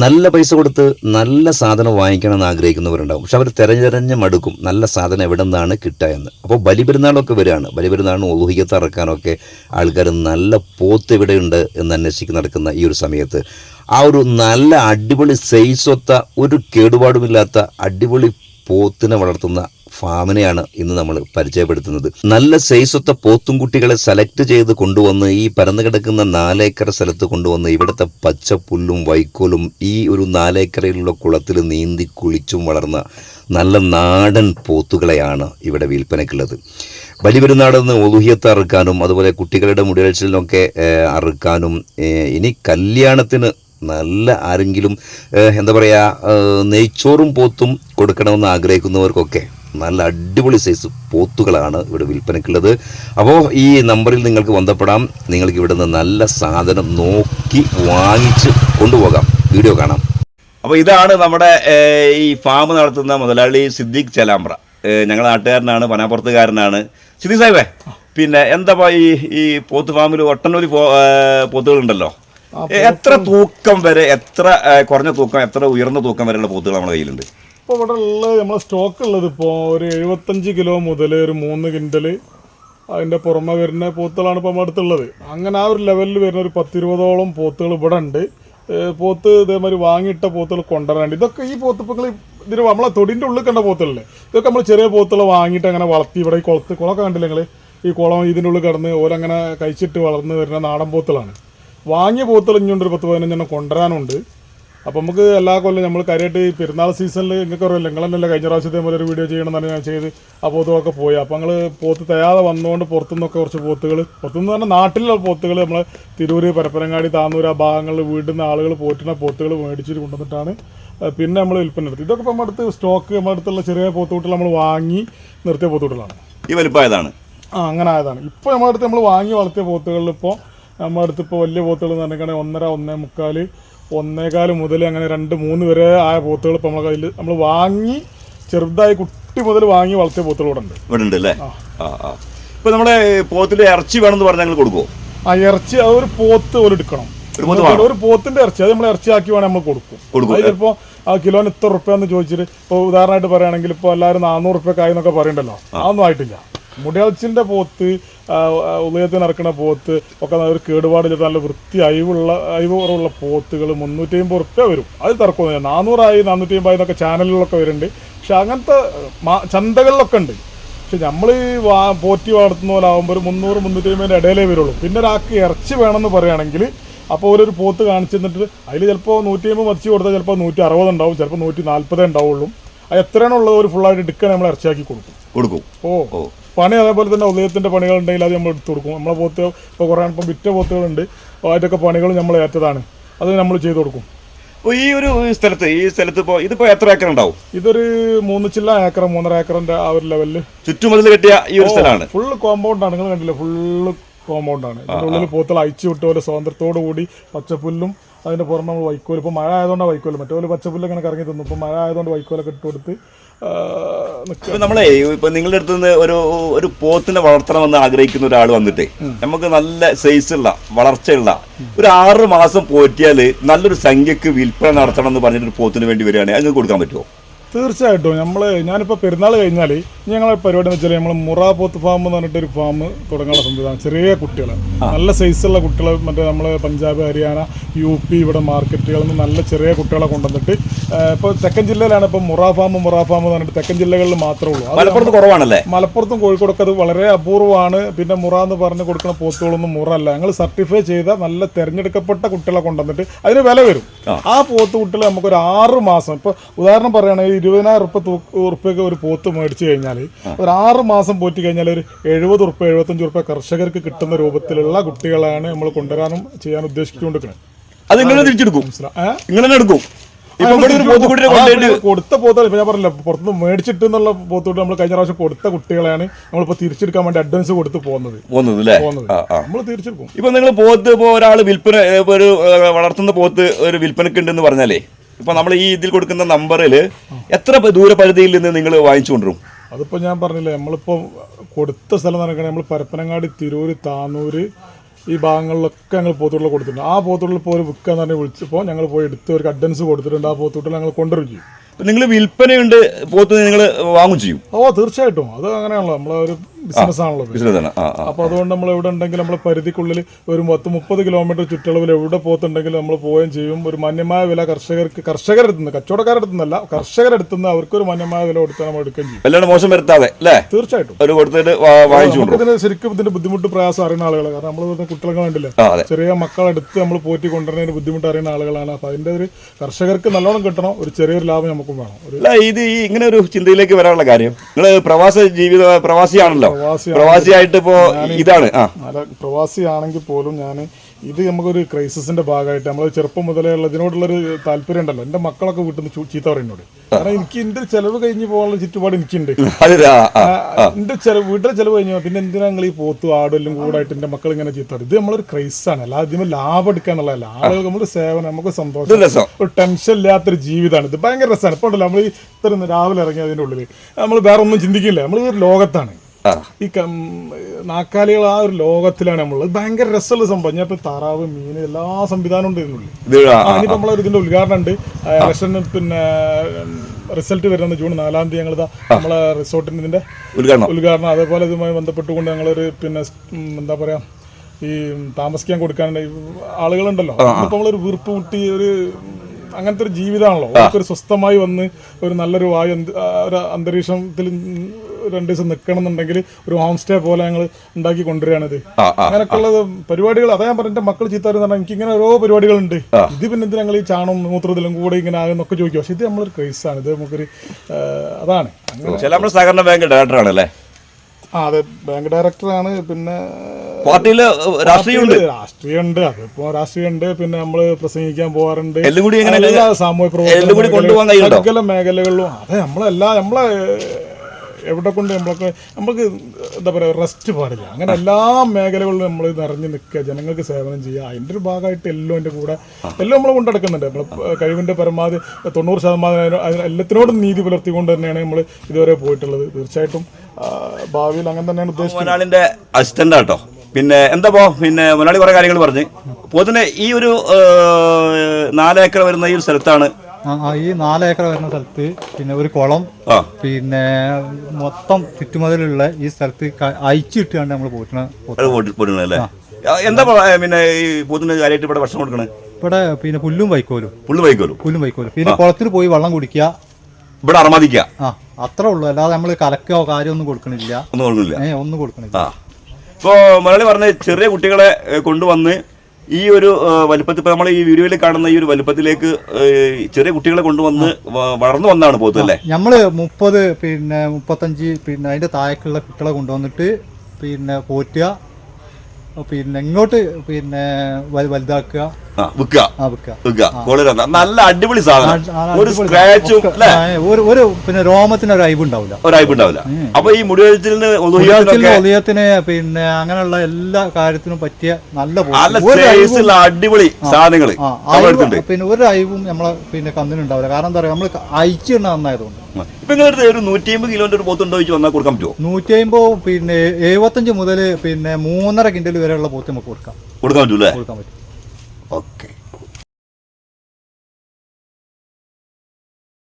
നല്ല പൈസ കൊടുത്ത് നല്ല സാധനം വാങ്ങിക്കണമെന്ന് ആഗ്രഹിക്കുന്നവരുണ്ടാവും. പക്ഷെ അവർ തിരഞ്ഞെറിഞ്ഞ് മടുക്കും. നല്ല സാധനം എവിടെ നിന്നാണ് കിട്ടുക എന്ന്. അപ്പോൾ ബലിപെരുന്നാളൊക്കെ വരികയാണ്. ബലിപെരുന്നാളിന് ഒലുഹിയത്ത് ഇറക്കാനൊക്കെ ആൾക്കാർ നല്ല പോത്ത് എവിടെയുണ്ട് എന്ന് അന്വേഷിച്ച് നടക്കുന്ന ഈ ഒരു സമയത്ത്. ആ ഒരു നല്ല അടിപൊളി സൈസൊത്ത ഒരു കേടുപാടുമില്ലാത്ത അടിപൊളി പോത്തിനെ വളർത്തുന്ന ഫാമിനെയാണ് ഇന്ന് നമ്മൾ പരിചയപ്പെടുത്തുന്നത്. നല്ല സൈസൊത്ത പോത്തും കുട്ടികളെ സെലക്ട് ചെയ്ത് കൊണ്ടുവന്ന് ഈ പരന്നു കിടക്കുന്ന നാലേക്കർ സ്ഥലത്ത് കൊണ്ടുവന്ന് ഇവിടുത്തെ പച്ചപ്പുല്ലും വൈക്കോലും ഈ ഒരു നാലേക്കരയിലുള്ള കുളത്തിൽ നീന്തി കുളിച്ചും വളർന്ന നല്ല നാടൻ പോത്തുകളെയാണ് ഇവിടെ വിൽപ്പനയ്ക്കുള്ളത്. ബലിപെരുന്നാടെന്ന് ഒലുഹിയത്ത് അറുക്കാനും അതുപോലെ കുട്ടികളുടെ മുടിയൽച്ചിലിനൊക്കെ അറുക്കാനും ഇനി കല്യാണത്തിന് നല്ല ആരെങ്കിലും എന്താ പറയുക നെയ്ച്ചോറും പോത്തും കൊടുക്കണമെന്ന് ആഗ്രഹിക്കുന്നവർക്കൊക്കെ നല്ല അടിപൊളി സൈസ് പോത്തുകളാണ് ഇവിടെ വിൽപ്പനയ്ക്കുള്ളത്. അപ്പോൾ ഈ നമ്പറിൽ നിങ്ങൾക്ക് ബന്ധപ്പെടാം. നിങ്ങൾക്ക് ഇവിടെ നിന്ന് നല്ല സാധനം നോക്കി വാങ്ങിച്ച് കൊണ്ടുപോകാം. വീഡിയോ കാണാം. അപ്പോൾ ഇതാണ് നമ്മുടെ ഈ ഫാം നടത്തുന്ന മുതലാളി സിദ്ദീഖ് ചലാമ്പ്ര. ഞങ്ങൾ ഞങ്ങളുടെ നാട്ടുകാരനാണ് പനാപ്പുറത്തുകാരനാണ് സിദ്ദീഖ് സാഹിബേ പിന്നെ എന്താ ഈ ഈ പോത്ത് ഫാമിൽ ഒട്ടനവധി പോത്തുകളുണ്ടല്ലോ? എത്ര തൂക്കം വരെ എത്ര കുറഞ്ഞ തൂക്കം എത്ര ഉയർന്ന തൂക്കം വരെയുള്ള പോത്തുകൾ നമ്മുടെ കയ്യിലുണ്ട്? ഇപ്പോൾ ഇവിടെ ഉള്ളത് നമ്മളെ സ്റ്റോക്ക് ഉള്ളത് ഇപ്പോൾ ഒരു എഴുപത്തഞ്ച് കിലോ മുതൽ ഒരു മൂന്ന് കിൻഡൽ അതിന്റെ പുറമെ വരുന്ന പോത്തുകളാണ് ഇപ്പോൾ നമ്മുടെ അടുത്തുള്ളത് അങ്ങനെ ആ ഒരു ലെവലിൽ വരുന്ന ഒരു പത്തിരുപതോളം പോത്തുകൾ ഇവിടെ ഉണ്ട് പോത്ത് ഇതേമാതിരി വാങ്ങിയിട്ട പോത്തുകൾ കൊണ്ടുവരാണ്ട് ഇതൊക്കെ ഈ പോത്ത് ഇപ്പോൾ നിങ്ങൾ ഇതിന് നമ്മളെ തൊടിന്റെ ഉള്ളിൽ കണ്ട പോത്തുകളല്ലേ? ഇതൊക്കെ നമ്മൾ ചെറിയ പോത്തുകൾ വാങ്ങിയിട്ട് അങ്ങനെ വളർത്തി ഇവിടെ ഈ കുളത്ത് കുളമൊക്കെ കണ്ടില്ല നിങ്ങൾ ഈ കുളം ഇതിന്റെ ഉള്ളിൽ കിടന്ന് ഓരങ്ങനെ കഴിച്ചിട്ട് വളർന്ന് വരുന്ന നാടൻ പോത്തുകളാണ്. വാങ്ങിയ പോത്തുകൾ ഇനിയുണ്ട് ഒരു പത്ത് പതിനഞ്ചെണ്ണം കൊണ്ടുവരാനുണ്ട്. അപ്പോൾ നമുക്ക് എല്ലാ കൊല്ലം നമ്മൾ കാര്യമായിട്ട് ഈ പെരുന്നാൾ സീസണിൽ നിങ്ങൾക്ക് അറിയില്ല നിങ്ങളെന്നല്ല കഴിഞ്ഞ പ്രാവശ്യത്തെ പോലെ ഒരു വീഡിയോ ചെയ്യണമെന്നാണ് ഞാൻ ചെയ്ത് ആ പോത്തുകളൊക്കെ പോയി. അപ്പോൾ ഞങ്ങൾ പോത്ത് തയ്യാതെ വന്നുകൊണ്ട് പുറത്തുനിന്നൊക്കെ കുറച്ച് പോത്തുകൾ പുറത്തുനിന്ന് പറഞ്ഞാൽ നാട്ടിലുള്ള പോത്തുകൾ നമ്മൾ തിരൂര് പരപ്പനങ്ങാടി താന്നൂർ ആ ഭാഗങ്ങളിൽ വീടുന്ന ആളുകൾ പോറ്റുന്ന പോത്തുകൾ മേടിച്ചിട്ട് കൊണ്ടുവന്നിട്ടാണ്. പിന്നെ നമ്മൾ വിൽപ്പന നടത്തി ഇതൊക്കെ നമ്മുടെ അടുത്ത് സ്റ്റോക്ക് നമ്മുടെ അടുത്തുള്ള ചെറിയ പോത്തുകൂട്ടിൽ നമ്മൾ വാങ്ങി നിർത്തിയ പോത്തുകൂട്ടിലാണ് ഈ വലിപ്പമായതാണ് ആ അങ്ങനെ ആയതാണ്. ഇപ്പോൾ നമ്മുടെ അടുത്ത് നമ്മൾ വാങ്ങി വളർത്തിയ പോത്തുകളിൽ ഇപ്പോൾ നമ്മുടെ അടുത്ത് ഇപ്പോൾ വലിയ പോത്തുകൾ എന്ന് പറഞ്ഞിട്ടുണ്ടെങ്കിൽ ഒന്നര ഒന്നേ മുക്കാൽ ഒന്നേകാൽ മുതൽ അങ്ങനെ രണ്ട് മൂന്ന് വരെ ആയ പോത്തുകൾ ഇപ്പോൾ നമ്മളെ കയ്യിൽ നമ്മൾ വാങ്ങി ചെറുതായി കുട്ടി മുതൽ വാങ്ങി വളർത്തിയ പോത്തുകൾ ഇവിടെ ഉണ്ട് ഇവിടെ ഉണ്ട് അല്ലേ ഇപ്പൊ നമ്മുടെ പോത്തിന്റെ ഇറച്ചി വേണമെന്ന് പറഞ്ഞാൽ ഞങ്ങൾ കൊടുക്കുമോ ആ ഇറച്ചി അത് ഒരു പോത്ത് പോലെ എടുക്കണം. ഒരു പോത്തിന്റെ ഇറച്ചി അത് നമ്മൾ ഇറച്ചിയാക്കി വേണേൽ നമ്മൾ കൊടുക്കും. കൊടുക്കും. അത് ചിലപ്പോൾ ആ കിലോന് ഇത്ര റുപ്യ എന്ന് ചോദിച്ചിട്ട് ഇപ്പോൾ ഉദാഹരണമായിട്ട് പറയുകയാണെങ്കിൽ ഇപ്പോൾ എല്ലാവരും നാനൂറ് റുപ്യക്കായി എന്നൊക്കെ പറയണ്ടല്ലോ? അതൊന്നും ആയിട്ടില്ല. മുടിയാൾച്ചിന്റെ പോത്ത് ഉദയത്തിന് ഇറക്കുന്ന പോത്ത് ഒക്കെ ഒരു കേടുപാടില്ല നല്ല വൃത്തി അയവുള്ള അയവ് കുറവുള്ള പോത്തുകൾ മുന്നൂറ്റി അമ്പത് റുപ്യ വരും. അത് തർക്കമൊന്നുമില്ല നാനൂറായി നാനൂറ്റി അമ്പത് എന്നൊക്കെ ചാനലുകളൊക്കെ വരുന്നുണ്ട്. പക്ഷെ അങ്ങനത്തെ മാ- ചന്തകളിലൊക്കെ ഉണ്ട്. പക്ഷെ നമ്മൾ വാ പോറ്റി വളർത്തുന്ന പോലെ ആകുമ്പോൾ ഒരു മുന്നൂറ് മുന്നൂറ്റി അമ്പതിന്റെ ഇടയിലേ വരുള്ളൂ. പിന്നെ ഒരാൾക്ക് ഇറച്ചി വേണമെന്ന് പറയുകയാണെങ്കിൽ അപ്പോൾ ഒരു പോത്ത് കാണിച്ചു തന്നിട്ട് അതിൽ ചിലപ്പോൾ നൂറ്റി അമ്പത് മറിച്ച് കൊടുത്താൽ ചിലപ്പോൾ നൂറ്റി അറുപത് ഉണ്ടാവും. ചിലപ്പോൾ നൂറ്റി നാൽപ്പതേ ഉണ്ടാവുള്ളൂ. അത് എത്രയാണുള്ളത്? ഒരു ഫുള്ളായിട്ട് എടുക്കാൻ നമ്മൾ ഇറച്ചിയാക്കി കൊടുക്കും. കൊടുക്കും. ഓ. ഓ. പണി അതേപോലെ തന്നെ ഉദയത്തിന്റെ പണികൾ ഉണ്ടെങ്കിൽ അത് നമ്മൾ എടുത്തു കൊടുക്കും. നമ്മളെ പോത്ത് ഇപ്പോൾ കുറേ ഇപ്പം വിറ്റ പോത്തുകളുണ്ട്. അതിന്റെയൊക്കെ പണികൾ നമ്മൾ ഏറ്റതാണ്. അത് നമ്മൾ ചെയ്തു കൊടുക്കും. ഈ ഒരു സ്ഥലത്ത് ഈ സ്ഥലത്ത് ഇപ്പോൾ ഇതിപ്പോൾ എത്ര ഏക്കർ ഉണ്ടാവും? ഇതൊരു മൂന്ന് ചില്ല ഏക്കർ മൂന്നര ഏക്കറിന്റെ ആ ഒരു ലെവലിൽ ചുറ്റുമതിൽ കെട്ടിയ ഈ ഒരു സ്ഥലമാണ്. ഫുള്ള് ആണ്. നിങ്ങൾ കണ്ടില്ല? ഫുള്ള് കോമ്പൗണ്ടാണ് ഇതിന്റെ ഉള്ളിൽ പോത്തുകൾ അയച്ചു വിട്ട പോലെ സ്വാതന്ത്ര്യത്തോടു കൂടി പച്ചപ്പുല്ലും അതിന്റെ പുറമെ വൈക്കോൽ ഇപ്പോൾ മഴ ആയതുകൊണ്ടാണ് വൈക്കോൽ മറ്റേ പോലെ പച്ചപ്പുല്ലൊക്കെ കറങ്ങി തന്നു. ഇപ്പോൾ മഴ ആയതുകൊണ്ട് വൈക്കോലൊക്കെ ഇട്ട് കൊടുത്ത് ഇപ്പൊ നമ്മളെ ഇപ്പൊ നിങ്ങളുടെ അടുത്ത് നിന്ന് ഒരു ഒരു പോത്തിനെ വളർത്തണമെന്ന് ആഗ്രഹിക്കുന്ന ഒരാൾ വന്നിട്ടേ നമുക്ക് നല്ല സൈസ് ഉള്ള വളർച്ചയുള്ള ഒരു ആറ് മാസം പോറ്റിയാൽ നല്ലൊരു സംഖ്യക്ക് വിൽപ്പന നടത്തണം എന്ന് പറഞ്ഞിട്ട് ഒരു പോത്തിന് വേണ്ടി വരികയാണെങ്കിൽ അങ്ങ് കൊടുക്കാൻ പറ്റുമോ തീർച്ചയായിട്ടും. നമ്മൾ ഞാനിപ്പോൾ പെരുന്നാൾ കഴിഞ്ഞാൽ ഞങ്ങളെ പരിപാടി എന്ന് വെച്ചാൽ നമ്മൾ മുറ പോത്ത് ഫാം എന്ന് പറഞ്ഞിട്ട് ഒരു ഫാം തുടങ്ങാനുള്ള സംവിധാനം. ചെറിയ കുട്ടികൾ നല്ല സൈസുള്ള കുട്ടികൾ മറ്റേ നമ്മൾ പഞ്ചാബ് ഹരിയാന യു പി ഇവിടെ മാർക്കറ്റുകളിൽ നിന്ന് നല്ല ചെറിയ കുട്ടികളെ കൊണ്ടുവന്നിട്ട് ഇപ്പോൾ തെക്കൻ ജില്ലയിലാണ് ഇപ്പോൾ മുറാ ഫാം മുറാ ഫാം എന്ന് പറഞ്ഞിട്ട് തെക്കൻ ജില്ലകളിൽ മാത്രമേ ഉള്ളൂ. മലപ്പുറത്തും മലപ്പുറത്ത് കുറവാണല്ലേ? മലപ്പുറത്തും കോഴിക്കോടൊക്കെ അത് വളരെ അപൂർവമാണ്. പിന്നെ മുറ എന്ന് പറഞ്ഞ് കൊടുക്കുന്ന പോത്തുകളൊന്നും മുറ അല്ല ഞങ്ങൾ സർട്ടിഫൈ ചെയ്ത നല്ല തെരഞ്ഞെടുക്കപ്പെട്ട കുട്ടികളെ കൊണ്ടുവന്നിട്ട് അതിന് വില വരും. ആ. പോത്ത് കുട്ടികൾ നമുക്കൊരു ആറ് മാസം. ഇപ്പോൾ ഉദാഹരണം പറയുകയാണെങ്കിൽ ഇരുപതിനായിരം ഉറുപ്പ ഉറുപ്പ്യൊക്കെ ഒരു പോത്ത് മേടിച്ചു കഴിഞ്ഞാൽ ഒരു ആറ് മാസം പോറ്റി കഴിഞ്ഞാൽ ഒരു എഴുപത് ഉറുപ്പ എഴുപത്തഞ്ച് ഉറുപ്പ കർഷകർക്ക് കിട്ടുന്ന രൂപത്തിലുള്ള കുട്ടികളാണ് നമ്മൾ കൊണ്ടുവരാനും ചെയ്യാൻ ഉദ്ദേശിച്ചുകൊണ്ടിരിക്കുന്നത്. അത് ഇങ്ങനെ തിരിച്ചെടുക്കും. എടുക്കും. കൊടുത്ത പോത്തുകൾ ഇപ്പൊ ഞാൻ പറഞ്ഞില്ല പുറത്തുനിന്ന് മേടിച്ചിട്ട് എന്നുള്ള പോത്തോട്ട് നമ്മൾ കഴിഞ്ഞ പ്രാവശ്യം കൊടുത്ത കുട്ടികളെയാണ് നമ്മളിപ്പോ തിരിച്ചെടുക്കാൻ വേണ്ടി അഡ്വാൻസ് കൊടുത്ത് പോകുന്നത്. നമ്മൾ തിരിച്ചെടുക്കും. ഇപ്പൊ നിങ്ങൾ പോത്ത് ഇപ്പോ ഒരാൾ വിൽപ്പന ഒരു വളർത്തുന്ന പോത്ത് ഒരു വിൽപ്പനക്ക് ഉണ്ടെന്ന് പറഞ്ഞാലേ ഇപ്പൊ നമ്മൾ ഈ ഇതിൽ കൊടുക്കുന്ന നമ്പറിൽ എത്ര ദൂരപരിധിയിൽ നിന്ന് നിങ്ങൾ വാങ്ങിച്ചു കൊണ്ടുവരും അതിപ്പോ ഞാൻ പറഞ്ഞില്ലേ നമ്മളിപ്പോ കൊടുത്ത സ്ഥലം നടക്കണേ നമ്മൾ പരപ്പനങ്ങാടി തിരൂര് താന്നൂര് ഈ ഭാഗങ്ങളിലൊക്കെ ഞങ്ങൾ പോത്തുള്ള കൊടുത്തിട്ടുണ്ട്. ആ പോത്തുകളിൽ പോയി വിൽക്കാന്ന് പറഞ്ഞ് വിളിച്ചപ്പോൾ ഞങ്ങൾ പോയി എടുത്ത് ഒരു അഡ്വൻസ് കൊടുത്തിട്ടുണ്ട്. ആ പോത്തൂട്ടിൽ ഞങ്ങൾ കൊണ്ടുവരും ചെയ്യും. നിങ്ങൾ വിൽപ്പനയുണ്ട് പോത്ത് നിങ്ങൾ വാങ്ങും ചെയ്യും? ഓ തീർച്ചയായിട്ടും. അത് അങ്ങനെയാണല്ലോ. നമ്മളൊരു ബിസിനസ് ആണല്ലോ അപ്പോൾ അതുകൊണ്ട് നമ്മൾ എവിടെ ഉണ്ടെങ്കിലും നമ്മളെ പരിധിക്കുള്ളിൽ ഒരു പത്ത് മുപ്പത് കിലോമീറ്റർ ചുറ്റളവിൽ എവിടെ പോത്തുണ്ടെങ്കിലും നമ്മൾ പോവുകയും ചെയ്യും. ഒരു മാന്യമായ വില കർഷകർക്ക് കർഷകരുടെ അടുത്ത് നിന്ന് കച്ചവടക്കാരുടെ അടുത്ത് നിന്നല്ല കർഷകരുടെ നിന്ന് അവർക്ക് ഒരു മാന്യമായ വില കൊടുത്താൽ നമ്മൾ എടുക്കുകയും ചെയ്യും. മോശം വരുത്താതെ അല്ലേ? തീർച്ചയായിട്ടും. ഒരു കൊടുത്തിട്ട് വാങ്ങിച്ചു ശരിക്കും ഇതിന്റെ ബുദ്ധിമുട്ട് പ്രയാസം അറിയുന്ന ആളുകളാണ്. കാരണം നമ്മൾ കുട്ടികളൊക്കെ കണ്ടില്ലേ? അതെ. ചെറിയ മക്കളെടുത്ത് നമ്മൾ പോറ്റി കൊണ്ടുവരുന്നതിന് ബുദ്ധിമുട്ട് അറിയുന്ന ആളുകളാണ്. അപ്പോൾ അതിന്റെ ഒരു കർഷകർക്ക് നല്ലോണം കിട്ടണം ഒരു ചെറിയൊരു ലാഭം നമുക്കും വേണം. ഇത് ഈ ഇങ്ങനെ ഒരു ചിന്തയിലേക്ക് വരാനുള്ള കാര്യം. നിങ്ങൾ പ്രവാസ ജീവിത പ്രവാസിയാണല്ലോ. പ്രവാസിയാണ്. പ്രവാസിയായിട്ട് ഇപ്പോ ഇതാണ് ആ. നല്ല പ്രവാസിയാണെങ്കിൽ പോലും ഞാൻ ഇത് നമുക്കൊരു ക്രൈസിസിന്റെ ഭാഗമായിട്ട് നമ്മൾ ചെറുപ്പം മുതലേ ഉള്ള ഇതിനോടുള്ളൊരു താല്പര്യം ഉണ്ടല്ലോ. എന്റെ മക്കളൊക്കെ വീട്ടിൽ നിന്ന് ചീത്ത പറയുന്നോട്. കാരണം എനിക്ക് എന്റെ ചെലവ് കഴിഞ്ഞ് പോകാനുള്ള ചുറ്റുപാട് എനിക്കുണ്ട്. എന്റെ ചെലവ് വീട്ടിലെ ചെലവ് കഴിഞ്ഞ പിന്നെ എന്തിനാ നിങ്ങൾ ഈ പോത്തു ആടും കൂടായിട്ട് എന്റെ മക്കൾ ഇങ്ങനെ ചീത്ത പറയും? ഇത് നമ്മളൊരു ആണ് അല്ല ഇതിന് ലാഭം എടുക്കാന്നുള്ളതല്ല ആളുകൾ നമ്മുടെ സേവനം നമുക്ക് സന്തോഷം. ഒരു ടെൻഷൻ ഇല്ലാത്തൊരു ജീവിതമാണ് ഇത് ഭയങ്കര രസമാണ് ഇപ്പോൾ ഉണ്ടല്ലോ നമ്മൾ ഇത്ര രാവിലെ ഇറങ്ങി അതിന്റെ ഉള്ളിൽ നമ്മൾ വേറെ ഒന്നും ചിന്തിക്കില്ല. നമ്മൾ ഈ ഒരു ലോകത്താണ്. ഈ കം നാക്കാലികൾ ആ ഒരു ലോകത്തിലാണ് നമ്മളുള്ളത് ഭയങ്കര രസമുള്ള സംഭവം. ഞാൻ ഇപ്പൊ താറാവ് മീൻ എല്ലാ സംവിധാനവും ഉണ്ട് ഇതിനുള്ളിൽ. നമ്മളെ ഇതിന്റെ ഉദ്ഘാടനം ഉണ്ട്. ഇലക്ഷൻ പിന്നെ റിസൾട്ട് വരുന്നത് ജൂൺ നാലാം തീയതി ഞങ്ങൾ നമ്മളെ റിസോർട്ടിന്റെ ഇതിന്റെ ഉദ്ഘാടനം. അതേപോലെ ഇതുമായി ബന്ധപ്പെട്ടുകൊണ്ട് ഞങ്ങളൊരു പിന്നെ എന്താ പറയാ ഈ താമസിക്കാൻ കൊടുക്കാൻ ആളുകളുണ്ടല്ലോ. ഇപ്പൊ നമ്മളൊരു വീർപ്പ് മുട്ടി ഒരു അങ്ങനത്തെ ഒരു ജീവിതമാണല്ലോ ഒരു സ്വസ്ഥമായി വന്ന് ഒരു നല്ലൊരു വായു ഒരു അന്തരീക്ഷത്തിൽ രണ്ട് ദിവസം നിൽക്കണം എന്നുണ്ടെങ്കിൽ ഒരു ഹോം സ്റ്റേ പോലെ ഞങ്ങൾ ഉണ്ടാക്കി കൊണ്ടുവരികയാണിത് അങ്ങനെയൊക്കെ ഉള്ളത് അങ്ങനെയൊക്കെയുള്ള പരിപാടികൾ അതാ ഞാൻ പറഞ്ഞ മക്കൾ ചീത്ത പറഞ്ഞാൽ എനിക്ക് ഇങ്ങനെ ഓരോ പരിപാടികളുണ്ട്. ഇത് പിന്നെ ഇത് ഞങ്ങൾ ഈ ചാണകം മൂത്രത്തിലും കൂടെ ഇങ്ങനെ ആകുന്നൊക്കെ ചോദിക്കും. പക്ഷെ ഇത് നമ്മളൊരു ക്രൈസാണ്. ഇത് നമുക്കൊരു അതാണ്. സഹകരണ ബാങ്ക് ഡയറക്ടറാണ് അല്ലേ? ആ അതെ. ബാങ്ക് ഡയറക്ടറാണ്. പിന്നെ പാർട്ടിയിൽ രാഷ്ട്രീയമുണ്ട്. രാഷ്ട്രീയമുണ്ട്. അതിപ്പോ രാഷ്ട്രീയമുണ്ട്. പിന്നെ നമ്മൾ പ്രസംഗിക്കാൻ പോകാറുണ്ട് എല്ലാം കൂടി സാമൂഹ്യ പ്രവർത്തനം? മേഖലകളിലും. അതെ നമ്മളെല്ലാം നമ്മളെ എവിടെ കൊണ്ട് നമ്മളൊക്കെ നമുക്ക് എന്താ പറയുക റെസ്റ്റ് പാടില്ല. അങ്ങനെ എല്ലാ മേഖലകളിലും നമ്മൾ നിറഞ്ഞു നിൽക്കുക ജനങ്ങൾക്ക് സേവനം ചെയ്യുക. അതിന്റെ ഒരു ഭാഗമായിട്ട് എല്ലാം എന്റെ കൂടെ എല്ലാം നമ്മൾ കൊണ്ടെടുക്കുന്നുണ്ട്. നമ്മൾ കഴിവിന്റെ പരമാവധി തൊണ്ണൂറ് ശതമാനം എല്ലാത്തിനോടും നീതി പുലർത്തിക്കൊണ്ട് തന്നെയാണ് നമ്മൾ ഇതുവരെ പോയിട്ടുള്ളത്. തീർച്ചയായിട്ടും ഭാവിയിൽ അങ്ങനെ തന്നെയാണ് ഉദ്ദേശിക്കുന്നത്. ആട്ടോ. പിന്നെ എന്താ പോ പിന്നെ മുന്നാളി കുറെ കാര്യങ്ങൾ പറഞ്ഞ്. പോത്തിന് ഈ ഒരു നാലേക്കർ വരുന്ന ഈ ഒരു സ്ഥലത്താണ്. ഈ നാല് ഏക്കർ വരുന്ന സ്ഥലത്ത് പിന്നെ ഒരു കുളം പിന്നെ മൊത്തം ചുറ്റുമതിലുള്ള ഈ സ്ഥലത്ത് അയച്ചിട്ടാണ് നമ്മൾ പോയിട്ടുള്ളത് എന്താ പിന്നെ ഈ പോത്തിന് കാര്യമായിട്ട് ഇവിടെ ഭക്ഷണം കൊടുക്കണേ? ഇവിടെ പിന്നെ പുല്ലും വൈക്കോലും. പുല്ലും വൈക്കോലും? പുല്ലും വൈക്കോലും. പിന്നെ കുളത്തിൽ പോയി വെള്ളം കുടിക്കുക. ഇവിടെ അറമാദിക്കുക ആ അത്രേ ഉള്ളൂ. അല്ലാതെ നമ്മൾ കലക്കോ കാര്യമൊന്നും കൊടുക്കണില്ല. ഒന്നും കൊടുക്കുന്നില്ല ഏ ഒന്നും കൊടുക്കണില്ല. ഇപ്പോൾ മലയാളി പറഞ്ഞ ചെറിയ കുട്ടികളെ കൊണ്ടുവന്ന് ഈ ഒരു വലുപ്പത്തിൽ നമ്മൾ ഈ വീഡിയോയിൽ കാണുന്ന ഈ ഒരു വലുപ്പത്തിലേക്ക് ചെറിയ കുട്ടികളെ കൊണ്ടുവന്ന് വളർന്നു വന്നാണ് പോത്ത് അല്ലേ നമ്മൾ മുപ്പത് പിന്നെ മുപ്പത്തഞ്ച് പിന്നെ അതിന്റെ താഴേക്കുള്ള കുട്ടികളെ കൊണ്ടുവന്നിട്ട് പിന്നെ പോറ്റുക. പിന്നെ ഇങ്ങോട്ട് പിന്നെ വലു- വലുതാക്കുക. നല്ല അടിപൊളി സാധനം. ഒരു സ്ക്രാച്ചും ഒരു ഒരു പിന്നെ രോമത്തിന് ഒരു അയവുണ്ടാവില്ല അയവുണ്ടാവില്ല ഉണ്ടാവില്ല അപ്പൊ ഈ മുടിവെച്ചിലിന് ഉദയത്തിന് ഉദയത്തിന് പിന്നെ അങ്ങനെയുള്ള എല്ലാ കാര്യത്തിനും പറ്റിയ നല്ല. ഒരു അടിപൊളി സാധനങ്ങൾ പിന്നെ ഒരു അയവും നമ്മളെ പിന്നെ കന്നിനുണ്ടാവില്ല കാരണം എന്താ പറയുക നമ്മൾ അയച്ചിടണ നന്നായതുകൊണ്ട്. നിങ്ങളുടെ ഒരു നൂറ്റി അമ്പത് കിലോന്റെ ഒരു പോത്തുണ്ടോ ചോദിച്ചു വന്നാൽ കൊടുക്കാൻ പറ്റുമോ നൂറ്റി അമ്പത് പിന്നെ എഴുപത്തഞ്ച് മുതൽ പിന്നെ മൂന്നര കിൻഡൽ വരെയുള്ള പോത്ത് നമുക്ക് കൊടുക്കാം. കൊടുക്കാൻ പറ്റൂല്ലേ? കൊടുക്കാൻ പറ്റും. ഓക്കെ.